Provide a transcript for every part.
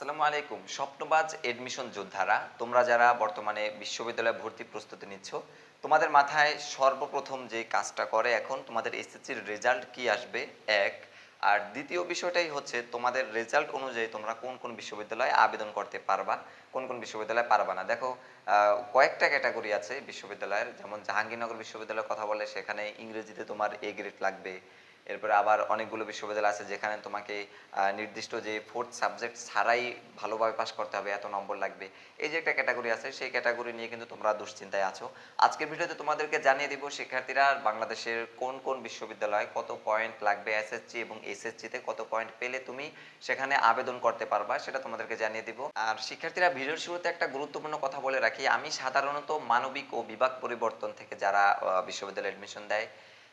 আসসালামু আলাইকুম। স্বপ্নবাজ এডমিশন যোদ্ধারা, তোমরা যারা বর্তমানে বিশ্ববিদ্যালয়ে ভর্তি প্রস্তুতি নিচ্ছ, তোমাদের মাথায় সর্বপ্রথম যে কাজটা করে এখন তোমাদের এসএসসির রেজাল্ট কি আসবে? এক। আর দ্বিতীয় বিষয়টাই হচ্ছে তোমাদের রেজাল্ট অনুযায়ী তোমরা কোন কোন বিশ্ববিদ্যালয়ে আবেদন করতে পারবা, কোন কোন বিশ্ববিদ্যালয়ে পারবা না। দেখো কয়েকটা ক্যাটাগরি আছে বিশ্ববিদ্যালয়ের, যেমন জাহাঙ্গীরনগর বিশ্ববিদ্যালয়ের কথা বলে সেখানে ইংরেজিতে তোমার এ গ্রেড লাগবে এরপরে আবার অনেকগুলো বিশ্ববিদ্যালয় আছে যেখানে তোমাকে নির্দিষ্ট যে ফোর্থ সাবজেক্ট ছাড়াই ভালোভাবে পাশ করতে হবে, এত নম্বর লাগবে। এই যে একটা ক্যাটাগরি আছে, সেই ক্যাটাগরি নিয়ে কিন্তু তোমরা দুশ্চিন্তায় আছো। আজকের ভিডিওতে তোমাদেরকে জানিয়ে দিব শিক্ষার্থীরা বাংলাদেশের কোন কোন বিশ্ববিদ্যালয়ে কত পয়েন্ট লাগবে এসএসসি এবং এসএসসিতে কত পয়েন্ট পেলে তুমি সেখানে আবেদন করতে পারবা, সেটা তোমাদেরকে জানিয়ে দিব। আর শিক্ষার্থীরা ভিডিওর শুরুতে একটা গুরুত্বপূর্ণ কথা বলে রাখি, আমি সাধারণত মানবিক ও বিভাগ পরিবর্তন থেকে যারা বিশ্ববিদ্যালয়ে এডমিশন দেয়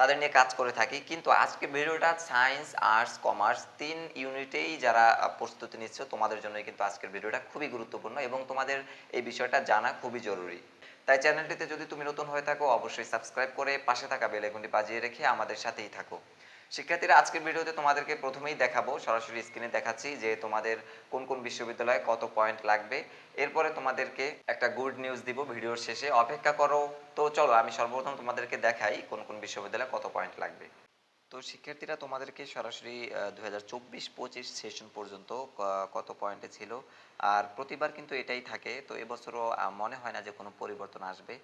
তাদের নিয়ে কাজ করে থাকি। কিন্তু আজকে ভিডিওটা সায়েন্স, আর্টস, কমার্স তিন ইউনিটেই যারা প্রস্তুতি নিচ্ছে, তোমাদের জন্য কিন্তু আজকের ভিডিওটা খুবই গুরুত্বপূর্ণ এবং তোমাদের এই বিষয়টা জানা খুবই জরুরি। তাই চ্যানেলটিতে যদি তুমি নতুন হয়ে থাকো, অবশ্যই সাবস্ক্রাইব করে পাশে থাকা বেল আইকনটি বাজিয়ে রেখে আমাদের সাথেই থাকো। শিক্ষার্থীরা, আজকের ভিডিওতে তোমাদেরকে প্রথমেই দেখাবো, সরাসরি স্ক্রিনে দেখাচ্ছি যে তোমাদের কোন কোন বিশ্ববিদ্যালয়ে কত পয়েন্ট লাগবে। এরপরে তোমাদেরকে একটা গুড নিউজ দিব ভিডিওর শেষে। অপেক্ষা করো। তো চলো, আমি সর্বপ্রথম তোমাদেরকে দেখাই কোন কোন বিশ্ববিদ্যালয়ে কত পয়েন্ট লাগবে। তো শিক্ষার্থীরা, তোমাদেরকে সরাসরি দু হাজার সেশন পর্যন্ত কত পয়েন্টে ছিল। আর প্রতিবার কিন্তু এটাই থাকে। তো এবছরও মনে হয় না যে কোনো পরিবর্তন আসবে।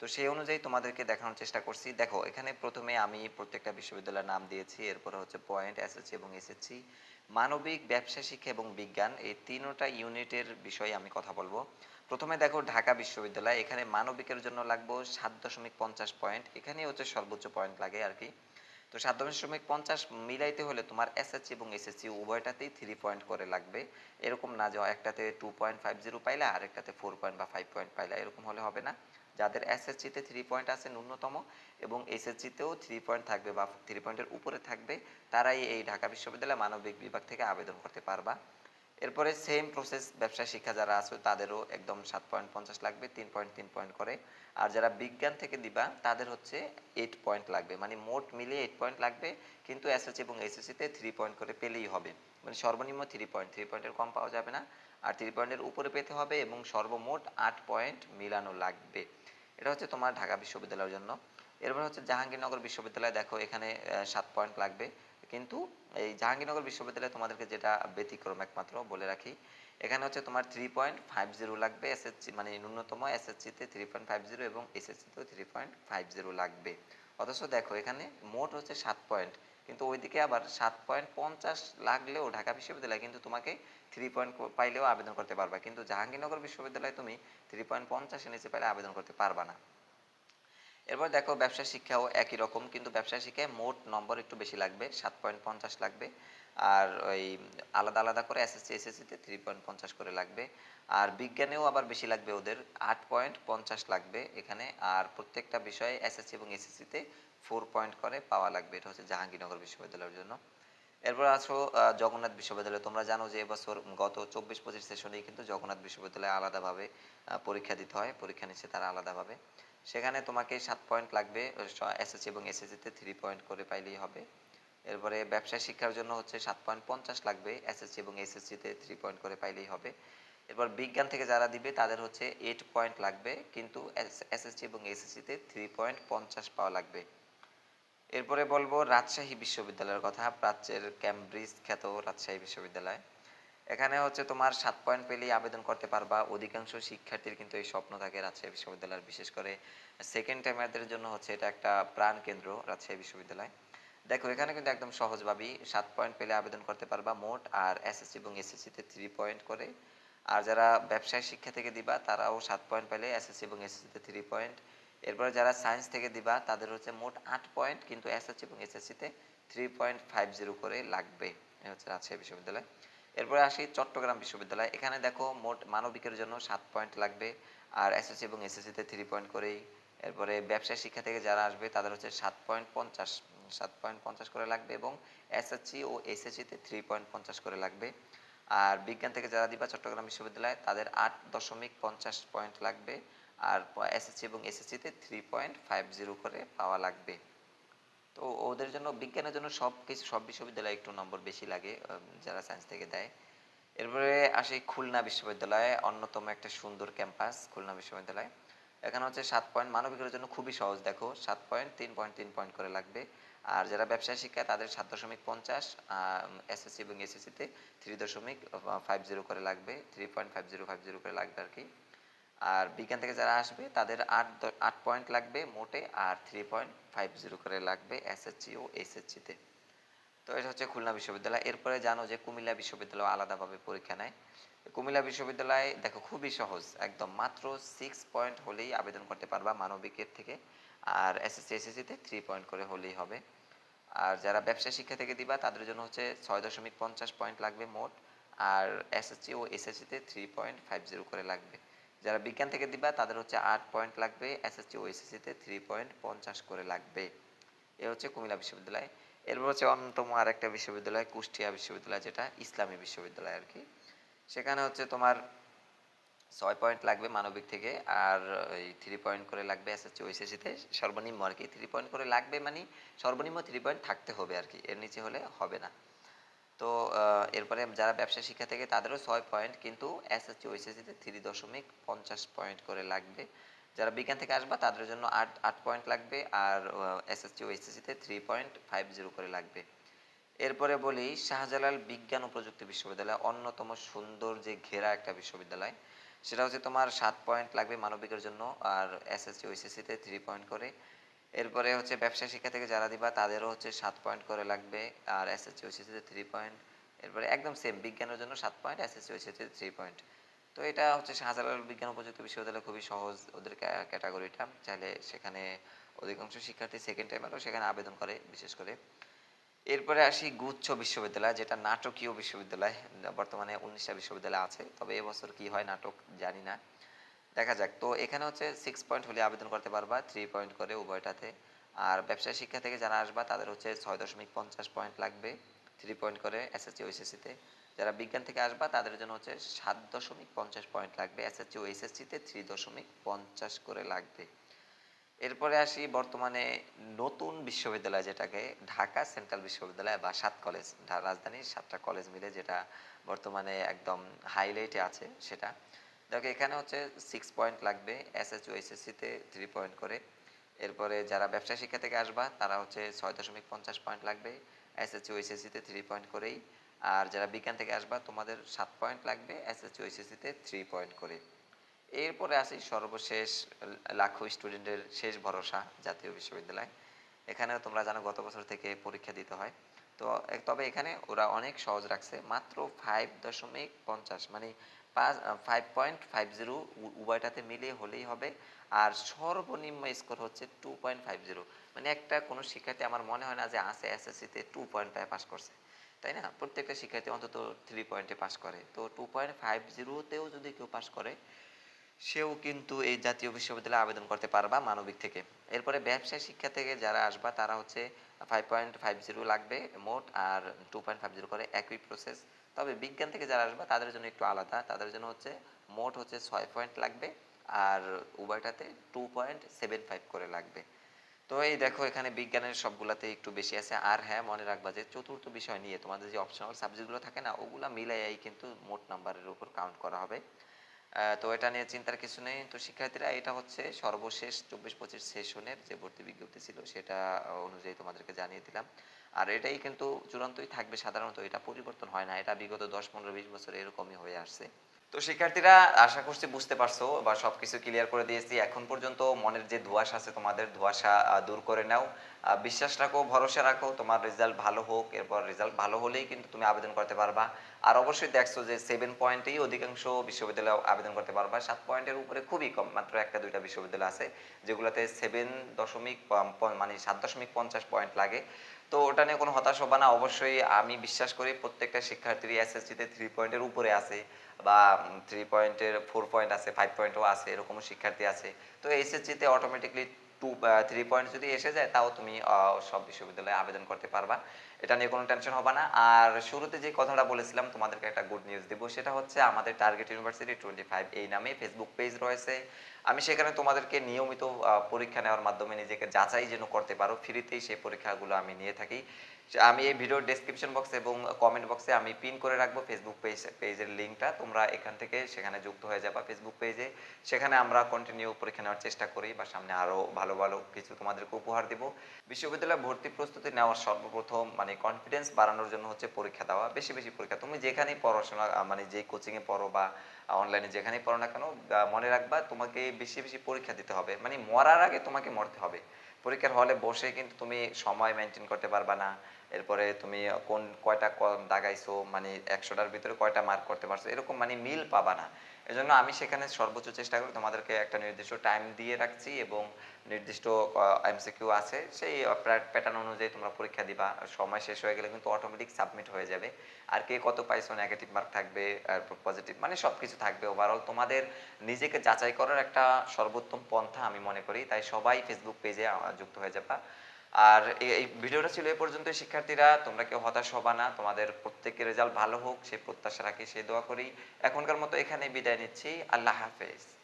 তো সেই অনুযায়ী তোমাদেরকে দেখানোর চেষ্টা করছি। দেখো, এখানে প্রথমে আমি প্রত্যেকটা বিশ্ববিদ্যালয়ের নাম দিয়েছি, এরপরে হচ্ছে পয়েন্ট এসএসসি এবং এসএসসি মানবিক, ব্যবসা, শিক্ষা এবং বিজ্ঞান, এই তিনটা ইউনিটের বিষয়ে আমি কথা বলব। প্রথমে দেখো ঢাকা বিশ্ববিদ্যালয়, এখানে মানবিকের জন্য লাগবো সাত দশমিক পঞ্চাশ পয়েন্ট এখানেই হচ্ছে সর্বোচ্চ পয়েন্ট লাগে আর কি। তো সাত দশমিক পঞ্চাশ মিলাইতে হলে তোমার এসএসসি এবং এসএসসি উভয়টাতেই থ্রি পয়েন্ট করে লাগবে। এরকম না যে একটাতে টু পয়েন্ট ফাইভ জিরো পাইলা আর একটাতে ফোর পয়েন্ট বা ফাইভ পয়েন্ট পাইলা, এরকম হলে হবে না। যাদের এসএসসিতে থ্রি পয়েন্ট আছে ন্যূনতম এবং এসএসসিতেও থ্রি পয়েন্ট থাকবে বা থ্রি পয়েন্টের উপরে থাকবে, তারাই এই ঢাকা বিশ্ববিদ্যালয় মানবিক বিভাগ থেকে আবেদন করতে পারবা। এরপরে সেম প্রসেস ব্যবসা শিক্ষা যারা আছে, তাদেরও একদম সাত পয়েন্ট পঞ্চাশ লাগবে, তিন পয়েন্ট তিন পয়েন্ট করে। আর যারা বিজ্ঞান থেকে দিবা, তাদের হচ্ছে এইট পয়েন্ট লাগবে। মানে মোট মিলিয়ে এইট পয়েন্ট লাগবে, কিন্তু এসএসসি এবং এসএসসিতে থ্রি পয়েন্ট করে পেলেই হবে। মানে সর্বনিম্ন থ্রি পয়েন্ট থ্রি পয়েন্টের কম পাওয়া যাবে না। আর থ্রি পয়েন্টের উপরে পেতে হবে এবং সর্বমোট আট পয়েন্ট মিলানো লাগবে। এটা হচ্ছে তোমার ঢাকা বিশ্ববিদ্যালয়ের জন্য। এরপর হচ্ছে জাহাঙ্গীরনগর বিশ্ববিদ্যালয়, দেখো এখানে সাত পয়েন্ট লাগবে। কিন্তু এই জাহাঙ্গীরনগর বিশ্ববিদ্যালয়ে তোমাদেরকে যেটা ব্যতিক্রম একমাত্র বলে রাখি। এখানে হচ্ছে তোমার থ্রি পয়েন্ট ফাইভ জিরো লাগবে এসএসসি মানে ন্যূনতম এসএসসিতে থ্রি পয়েন্ট ফাইভ জিরো এবং এসএসসিতেও থ্রি পয়েন্ট ফাইভ জিরো লাগবে। অথচ দেখো এখানে মোট হচ্ছে সাত পয়েন্ট কিন্তু ওইদিকে আবার সাত পয়েন্ট পঞ্চাশ লাগলেও ঢাকা বিশ্ববিদ্যালয় কিন্তু তোমাকে থ্রি পয়েন্ট পাইলেও আবেদন করতে পারবা। কিন্তু জাহাঙ্গীরনগর বিশ্ববিদ্যালয়ে তুমি থ্রি পয়েন্ট পঞ্চাশের নিচে পাইলে আবেদন করতে পারবা না। এরপর দেখো ব্যবসা শিক্ষাও একই রকম, কিন্তু ব্যবসা শিক্ষায় মোট নম্বর একটু বেশি লাগবে, সাত পয়েন্ট পঞ্চাশ লাগবে। আর ওই আলাদা আলাদা করে এসএসসি এসএসসিতে থ্রি পয়েন্ট পঞ্চাশ করে লাগবে। আর বিজ্ঞানেও আবার বেশি লাগবে ওদের, আট পয়েন্ট পঞ্চাশ লাগবে এখানে। আর প্রত্যেকটা বিষয়ে এসএসসি এবং এসএসসিতে ফোর পয়েন্ট করে পাওয়া লাগবে, এটা হচ্ছে জাহাঙ্গীরনগর বিশ্ববিদ্যালয়ের জন্য। এরপর আছো জগন্নাথ বিশ্ববিদ্যালয়। তোমরা জানো যে এবছর গত চব্বিশ পঁচিশ সেশনেই কিন্তু জগন্নাথ বিশ্ববিদ্যালয়ে আলাদাভাবে পরীক্ষা দিতে হয়। পরীক্ষা নিচ্ছে তারা আলাদাভাবে। সেখানে তোমাকে সাত পয়েন্ট লাগবে এসএসসি এবং এসএসসিতে থ্রি পয়েন্ট করে পাইলেই হবে। এরপরে ব্যবসায় শিক্ষার জন্য হচ্ছে সাত পয়েন্ট পঞ্চাশ লাগবে এসএসসি এবং এসএসসিতে থ্রি পয়েন্ট করে পাইলেই হবে। এরপর বিজ্ঞান থেকে যারা দিবে, তাদের হচ্ছে এইট পয়েন্ট লাগবে, কিন্তু এসএসসি এবং এসএসসিতে থ্রি পয়েন্ট পঞ্চাশ পাওয়া লাগবে। এরপরে বলব রাজশাহী বিশ্ববিদ্যালয়ের কথা, প্রাচ্যের ক্যামব্রিজ খ্যাত রাজশাহী বিশ্ববিদ্যালয়। এখানে হচ্ছে তোমার সাত পয়েন্ট পেলেই আবেদন করতে পারবা। অধিকাংশ শিক্ষার্থীর কিন্তু এই স্বপ্ন থাকে রাজশাহী বিশ্ববিদ্যালয়ের, বিশেষ করে সেকেন্ড টাইমারদের জন্য হচ্ছে এটা একটা প্রাণ কেন্দ্র রাজশাহী বিশ্ববিদ্যালয়। দেখো, এখানে কিন্তু একদম সহজভাবেই সাত পয়েন্ট পেলে আবেদন করতে পারবা মোট আর এসএসসি এবং এসএসসিতে থ্রি পয়েন্ট করে। আর যারা ব্যবসায় শিক্ষা থেকে দিবা, তারাও সাত পয়েন্ট পেলে এসএসসি এবং এসএসসিতে থ্রি পয়েন্ট এরপরে যারা সায়েন্স থেকে দিবা, তাদের হচ্ছে মোট আট পয়েন্ট কিন্তু এসএসসি এবং এসএসসিতে থ্রি পয়েন্ট ফাইভ জিরো করে লাগবে। হচ্ছে রাজশাহী বিশ্ববিদ্যালয়। এরপরে আসি চট্টগ্রাম বিশ্ববিদ্যালয়। এখানে দেখো মোট মানবিকের জন্য সাত পয়েন্ট লাগবে আর এসএসসি এবং এসএসসিতে থ্রি পয়েন্ট করেই। এরপরে ব্যবসায় শিক্ষা থেকে যারা আসবে, তাদের হচ্ছে সাত পয়েন্ট পঞ্চাশ, সাত পয়েন্ট পঞ্চাশ করে লাগবে এবং এসএসসি ও এসএসসিতে থ্রি পয়েন্ট পঞ্চাশ করে লাগবে। আর বিজ্ঞান থেকে যারা দিবা চট্টগ্রাম বিশ্ববিদ্যালয়, তাদের আট দশমিক পঞ্চাশ পয়েন্ট লাগবে আর এসএসসি এবং এসএসসিতে থ্রি পয়েন্ট ফাইভ জিরো করে পাওয়া লাগবে। তো ওদের জন্য, বিজ্ঞানের জন্য সব কিছু, সব বিশ্ববিদ্যালয়ে একটু নম্বর বেশি লাগে যারা সায়েন্স থেকে দেয়। এরপরে আসি খুলনা বিশ্ববিদ্যালয়ে, অন্যতম একটা সুন্দর ক্যাম্পাস খুলনা বিশ্ববিদ্যালয়। এখানে হচ্ছে সাত পয়েন্ট মানবিকের জন্য খুবই সহজ, দেখো, সাত পয়েন্ট তিন পয়েন্ট তিন পয়েন্ট করে লাগবে। আর যারা ব্যবসায় শিক্ষা তাদের সাত দশমিক পঞ্চাশ এসএসসি এবং এসএসসিতে থ্রি দশমিক ফাইভ জিরো করে লাগবে three point five zero five zero করে লাগবে আর কি। আর বিজ্ঞান থেকে যারা আসবে, তাদের আট আট পয়েন্ট লাগবে মোটে আর থ্রি পয়েন্ট ফাইভ জিরো করে লাগবে এসএসসি ও এসএসসিতে তো। এটা হচ্ছে খুলনা বিশ্ববিদ্যালয়। এরপরে জানো যে কুমিল্লা বিশ্ববিদ্যালয় আলাদাভাবে পরীক্ষা নেয়। কুমিল্লা বিশ্ববিদ্যালয় দেখো খুবই সহজ, একদম মাত্র সিক্স পয়েন্ট হলেই আবেদন করতে পারবা মানবিকের থেকে, আর এসএসসি এসএসসিতে থ্রি পয়েন্ট করে হলেই হবে। আর যারা ব্যবসা শিক্ষা থেকে দিবা, তাদের জন্য হচ্ছে ছয় দশমিক পঞ্চাশ পয়েন্ট লাগবে মোট, আর এসএসসি ও এসএসসিতে থ্রি পয়েন্ট ফাইভ জিরো করে লাগবে। যারা বিজ্ঞান থেকে দিবা, তাদের হচ্ছে আট পয়েন্ট লাগবে এসএসসি ও এসএসসিতে থ্রি পয়েন্ট পঞ্চাশ করে লাগবে। এ হচ্ছে কুমিল্লা বিশ্ববিদ্যালয়। এরপর হচ্ছে অন্যতম আরেকটা বিশ্ববিদ্যালয়, কুষ্টিয়া বিশ্ববিদ্যালয়, যেটা ইসলামী বিশ্ববিদ্যালয় আর কি। সেখানে হচ্ছে তোমার ছয় পয়েন্ট লাগবে মানবিক থেকে, আর ওই থ্রি পয়েন্ট করে লাগবে এসএসসি ওইসএসসিতে সর্বনিম্ন আর কি। থ্রি পয়েন্ট করে লাগবে মানে সর্বনিম্ন থ্রি পয়েন্ট থাকতে হবে আর কি। এর নিচে হলে হবে না। তো এরপরে যারা ব্যবসা শিক্ষা থেকে তাদেরও ছয় পয়েন্ট কিন্তু এসএসসি ওইসএসসিতে থ্রি দশমিক পঞ্চাশ পয়েন্ট করে লাগবে। যারা বিজ্ঞান থেকে আসবা, তাদের জন্য আট আট পয়েন্ট লাগবে, আর এসএসসি ওইসএসসিতে থ্রি পয়েন্ট ফাইভ জিরো করে লাগবে। এরপরে বলি, শাহজালাল বিজ্ঞান ও প্রযুক্তি বিশ্ববিদ্যালয়, অন্যতম সুন্দর যে ঘেরা একটা বিশ্ববিদ্যালয়। সেটা হচ্ছে তোমার সাত পয়েন্ট লাগবে মানবিকের জন্য, আর এসএসসি ওইসিসিতে থ্রি পয়েন্ট করে। এরপরে হচ্ছে ব্যবসা শিক্ষা থেকে যারা দিবা, তাদেরও হচ্ছে সাত পয়েন্ট করে লাগবে আর এসএসসি ওইসিসিতে থ্রি পয়েন্ট এরপরে একদম সেম বিজ্ঞানের জন্য সাত পয়েন্ট এসএসসি ওইসিসিতে থ্রি পয়েন্ট তো এটা হচ্ছে শাহজালাল বিজ্ঞান প্রযুক্তি বিশ্ববিদ্যালয় খুবই সহজ ওদের ক্যাটাগরিটা চাইলে সেখানে অধিকাংশ শিক্ষার্থী সেকেন্ড টাইম টাইমেরও সেখানে আবেদন করে, বিশেষ করে। এরপরে আসি গুচ্ছ বিশ্ববিদ্যালয়, যেটা নাটকীয় বিশ্ববিদ্যালয়। বর্তমানে উনিশটা বিশ্ববিদ্যালয় আছে, তবে এবছর কি হয় নাটক জানি না। দেখা যাক। তো এখানে হচ্ছে সিক্স পয়েন্ট হলে আবেদন করতে পারবা থ্রি পয়েন্ট করে উভয়টাতে। আর ব্যবসায় শিক্ষা থেকে যারা আসবা, তাদের হচ্ছে ছয় দশমিক পঞ্চাশ পয়েন্ট লাগবে থ্রি পয়েন্ট করে এসএসসি ওইসএসসিতে যারা বিজ্ঞান থেকে আসবা, তাদের জন্য হচ্ছে সাত দশমিক পঞ্চাশ পয়েন্ট লাগবে এসএসসি ও এসএসসিতে থ্রি দশমিক পঞ্চাশ করে লাগবে। এরপরে আসি বর্তমানে নতুন বিশ্ববিদ্যালয় যেটাকে, ঢাকা সেন্ট্রাল বিশ্ববিদ্যালয় বা সাত কলেজ রাজধানীর সাতটা কলেজ মিলে যেটা বর্তমানে একদম হাইলাইটে আছে সেটা। দেখো, এখানে হচ্ছে সিক্স পয়েন্ট লাগবে এসএসসি এসএসসিতে থ্রি পয়েন্ট করে। এরপরে যারা ব্যবসা শিক্ষা থেকে আসবা, তারা হচ্ছে ছয় দশমিক পঞ্চাশ পয়েন্ট লাগবে এসএসসি এসএসসিতে থ্রি পয়েন্ট করেই। আর যারা বিজ্ঞান থেকে আসবা, তোমাদের সাত পয়েন্ট লাগবে এসএসসি এসএসসিতে থ্রি পয়েন্ট করে। এরপরে আসি সর্বশেষ লাখো স্টুডেন্টের শেষ ভরসা জাতীয় বিশ্ববিদ্যালয়। এখানে তোমরা জানো গত বছর থেকে পরীক্ষা দিতে হয়। তো তবে এখানে ওরা অনেক সহজ রাখছে, মাত্র ফাইভ দশমিক পঞ্চাশ মানে পাঁচ ফাইভ পয়েন্ট ফাইভ জিরো উভয়টাতে মিলিয়ে হলেই হবে। আর সর্বনিম্ন স্কোর হচ্ছে টু পয়েন্ট ফাইভ জিরো মানে একটা কোনো শিক্ষার্থী আমার মনে হয় না যে আছে এসএসসিতে টু পয়েন্ট পায় পাস করছে। তাই না? প্রত্যেকটা শিক্ষার্থী অন্তত থ্রি পয়েন্টে পাস করে। তো টু পয়েন্ট ফাইভ জিরোতেও যদি কেউ পাস করে, সেও কিন্তু এই জাতীয় বিশ্ববিদ্যালয়ে আবেদন করতে পারবা মানবিক থেকে। এরপরে ব্যবসায় শিক্ষা থেকে যারা আসবা, তারা হচ্ছে ফাইভ পয়েন্ট ফাইভ জিরো লাগবে মোট, আর টু পয়েন্ট ফাইভ জিরো করে একই প্রসেস তবে বিজ্ঞান থেকে যারা আসবা, তাদের জন্য একটু আলাদা। তাদের জন্য হচ্ছে, মোট হচ্ছে ছয় পয়েন্ট লাগবে আর উভয়টাতে টু পয়েন্ট সেভেন ফাইভ করে লাগবে। তো এই দেখো, এখানে বিজ্ঞানের সবগুলাতে একটু বেশি আছে। আর হ্যাঁ মনে রাখবা যে চতুর্থ বিষয় নিয়ে তোমাদের যে অপশনাল সাবজেক্টগুলো থাকে না, ওগুলো মিলাইয়াই কিন্তু মোট নাম্বারের উপর কাউন্ট করা হবে। তো এটা নিয়ে চিন্তার কিছু নেই। তো শিক্ষার্থীরা, এটা হচ্ছে সর্বশেষ চব্বিশ পঁচিশ সেশনের যে ভর্তি বিজ্ঞপ্তি ছিল, সেটা অনুযায়ী তোমাদেরকে জানিয়ে দিলাম। আর এটাই কিন্তু চূড়ান্তই থাকবে সাধারণত, এটা পরিবর্তন হয় না। এটা বিগত দশ, পনেরো, বিশ বছর এরকমই হয়ে আসছে। তো শিক্ষার্থীরা আশা করছি বুঝতে পারছ বা সবকিছু ক্লিয়ার করে দিয়েছি। এখন পর্যন্ত মনের যে ধোঁয়াশা আছে তোমাদের ধোঁয়াশা দূর করে নাও। বিশ্বাস রাখো, ভরসা রাখো, তোমার রেজাল্ট ভালো হোক, এরপর রেজাল্ট ভালো হলেই কিন্তু তুমি আবেদন করতে পারবা। আর অবশ্যই দেখছ যে সেভেন পয়েন্টেই অধিকাংশ বিশ্ববিদ্যালয় আবেদন করতে পারবা। সাত পয়েন্টের উপরে খুবই কম, মাত্র একটা দুইটা বিশ্ববিদ্যালয় আছে, যেগুলোতে সেভেন দশমিক মানে সাত দশমিক পঞ্চাশ পয়েন্ট লাগে। তো ওটা নিয়ে কোনো হতাশ হবা না। অবশ্যই আমি বিশ্বাস করি প্রত্যেকটা শিক্ষার্থীর এসএসসিতে থ্রি পয়েন্টের উপরে আছে। বা থ্রি পয়েন্টের ফোর পয়েন্ট আছে ফাইভ পয়েন্টও আছে, এরকমও শিক্ষার্থী আছে। তো এসএসসিতে অটোমেটিকলি টু থ্রি পয়েন্ট যদি এসে যায়, তাও তুমি সব বিশ্ববিদ্যালয়ে আবেদন করতে পারবা। এটা নিয়ে কোনো টেনশন হবে না। আর শুরুতে যে কথাটা বলেছিলাম, তোমাদেরকে একটা গুড নিউজ দেবো। সেটা হচ্ছে আমাদের টার্গেট ইউনিভার্সিটি টোয়েন্টি ফাইভ এই নামে ফেসবুক পেজ রয়েছে। আমি সেখানে তোমাদেরকে নিয়মিত পরীক্ষা নেওয়ার মাধ্যমে নিজেকে যাচাই যেন করতে পারো। ফ্রিতেই সেই পরীক্ষাগুলো আমি নিয়ে থাকি। আমি এই ভিডিওর ডেসক্রিপশন বক্সে এবং কমেন্ট বক্সে আমি পিন করে রাখব ফেসবুক পেজ পেজের লিঙ্কটা তোমরা এখান থেকে সেখানে যুক্ত হয়ে যাবা ফেসবুক পেজে সেখানে আমরা কন্টিনিউ পরীক্ষা নেওয়ার চেষ্টা করি বা সামনে আরও ভালো ভালো কিছু তোমাদেরকে উপহার দিব। বিশ্ববিদ্যালয়ে ভর্তি প্রস্তুতি নেওয়ার সর্বপ্রথম মানে কনফিডেন্স বাড়ানোর জন্য হচ্ছে পরীক্ষা দেওয়া। বেশি বেশি পরীক্ষা। তুমি যেখানেই পড়াশোনা মানে যেই কোচিংয়ে পড়ো বা অনলাইনে যেখানেই পড়ো না কেন মনে রাখবা তোমাকে বেশি বেশি পরীক্ষা দিতে হবে। মানে মরার আগে তোমাকে মরতে হবে। পরীক্ষার হলে বসে কিন্তু তুমি সময় মেনটেন করতে পারবা না। এরপরে তুমি কোন কয়টা কলম দাগাইছো মানে একশোটার ভিতরে কয়টা মার্ক করতে পারছ, এরকম মানে মিল পাবা না। এজন্য আমি সেখানে সর্বোচ্চ চেষ্টা করি তোমাদেরকে একটা নির্দিষ্ট টাইম দিয়ে রাখছি এবং নির্দিষ্ট এমসিকিউ আছে, সেই প্যাটার্ন অনুযায়ী তোমরা পরীক্ষা দিবা। সময় শেষ হয়ে গেলে কিন্তু অটোমেটিক সাবমিট হয়ে যাবে। আর কে কত পাইছো নেগেটিভ মার্ক থাকবে, আর পজিটিভ মানে সব কিছু থাকবে। ওভারঅল তোমাদের নিজেকে যাচাই করার একটা সর্বোত্তম পন্থা আমি মনে করি। তাই সবাই ফেসবুক পেজে যুক্ত হয়ে যাবা। আর এই- ভিডিওটা ছিল এ পর্যন্ত শিক্ষার্থীরা। তোমরা কেউ হতাশ হবা না, তোমাদের প্রত্যেকের রেজাল্ট ভালো হোক সে প্রত্যাশা রাখি সে দোয়া করি। এখনকার মতো এখানে বিদায় নিচ্ছি। আল্লাহ হাফেজ।